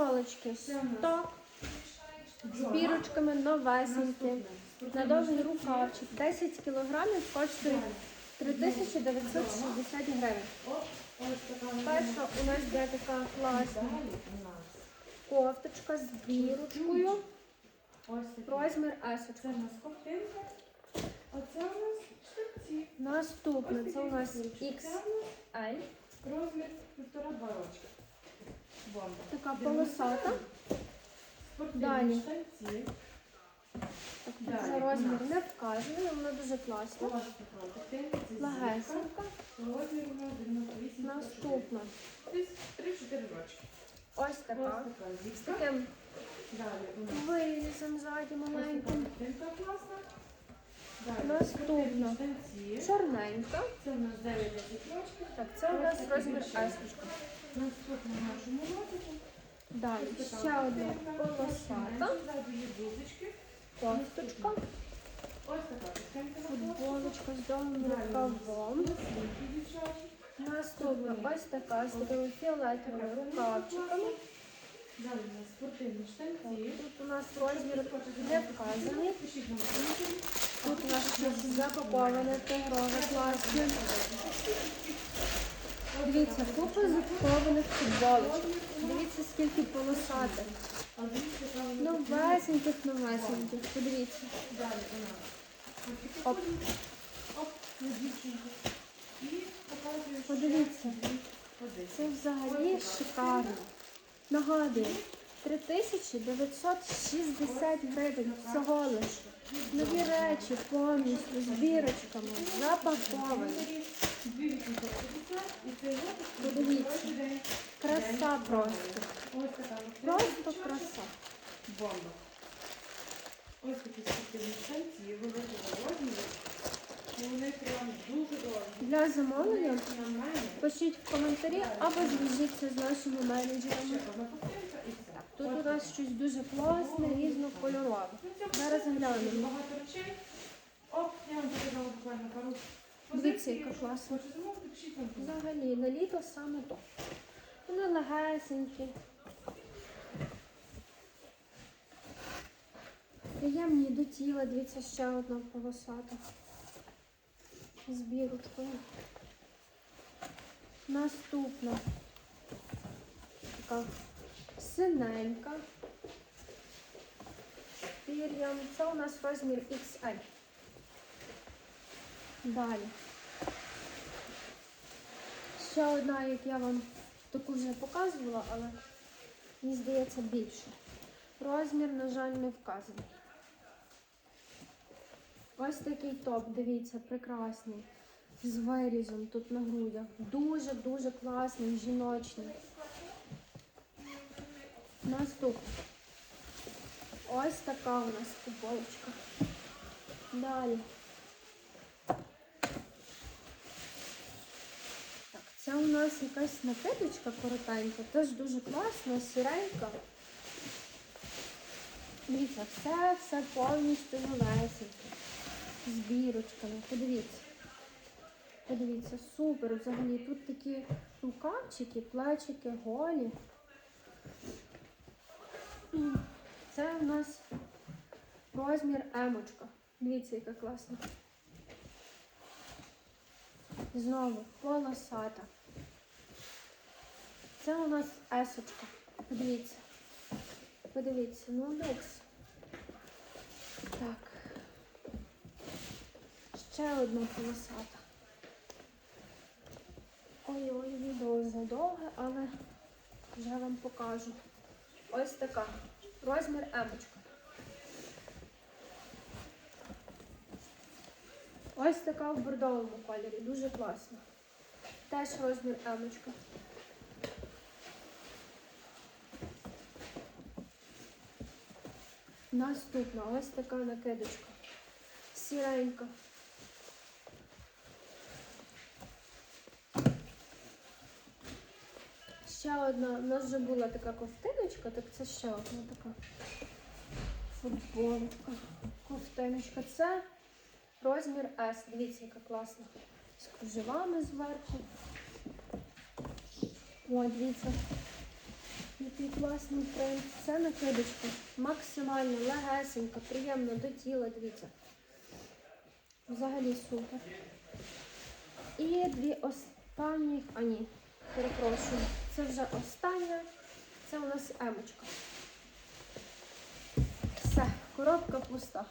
Футболочки 100 з бірочками новесенькі. На довгий рукавчик 10 кілограмів коштує 3960 гривень. Перша у нас йде така класна кофточка з бірочкою. Розмір S. Це у нас ковтинка, а це у нас штанці. Наступне це у нас XL. розмір півтора-два рочки. Така полосата. Далі. Це розмір не вказаний, але вона дуже класна. Легесенька. Розмір у нас 98. Наступна. Десь 3-4. Ось така. З таким вирізом ззаді маленьким. Наступна. Чорненька. Це у нас 9 рочки. Так, це у нас розмір. S. Наступна нашому лотику. Далі ще одна полосата. Тканка Футболочка з довгим рукавом. Наступна ось така з такими фіолетовими рукавчиками. Далі у нас спортивні штанці. Тут у нас розмір не вказаний. Запаковане тигрове класне. Дивіться, купа запакованих футболочок. Дивіться, скільки полосатих. Яка вона Новесеньких, новесеньких. Подивіться. Оп. Подивіться. Це взагалі шикарно. Нагадую, 3960 гривень всього лиш. Нові речі повністю з бірочками, запаковані. Подивіться. Краса просто. Просто краса. бомба. Ось такі спортивні штанці, великого розміру. І Вони прям дуже довгі. Для замовлення пишіть в коментарі або зв'яжіться з нашими менеджерами. Тут у нас щось дуже класне, різнокольорове. Зараз глянемо. Багато речей. Оп, я вам показала буквально пару Дивіться, яка класна. Взагалі, на літо саме то. Вони легесенькі. Приємні до тіла, дивіться, ще одна полосата. З бірочкою. Наступна. Така синенька. Пір'ям. Це у нас розмір XL. Далі. Ще одна, як я вам таку вже показувала, але мені здається більше. Розмір, на жаль, не вказаний. Ось такий топ, дивіться, прекрасний. З вирізом тут на грудях. Дуже-дуже класний, жіночний. Наступний. Ось така у нас футболочка. Далі. Так, це у нас якась накидочка коротенька, теж дуже класна, сіренька. Дивіться, все, все повністю новесеньке. З бірочками. Подивіться. Подивіться, супер. Взагалі тут такі рукавчики, плечики, голі. Це у нас розмір емочка. Дивіться, яка класна. Знову полосата. Це у нас есочка. Подивіться. Подивіться, ну люкс. Так. Ще одна полосата. Ой-ой, відео задовге, але вже вам покажу. Ось така. Розмір емочка. Ось така в бордовому кольорі, дуже класно. Теж розмір емочка. Наступна ось така накидочка. Сіренька. Ще одна, у нас вже була така ковтиночка, так це ще одна така футболка. Ковтиночка. Це розмір S. Дивіться, яка класна. З кружевами зверху. О, дивіться. Який класний принт. Це накидочка. Максимально легесенька, приємно до тіла, дивіться. Взагалі супер. І дві останні. А ні, перепрошую. Це вже остання. Це у нас емочка. Все, коробка пуста.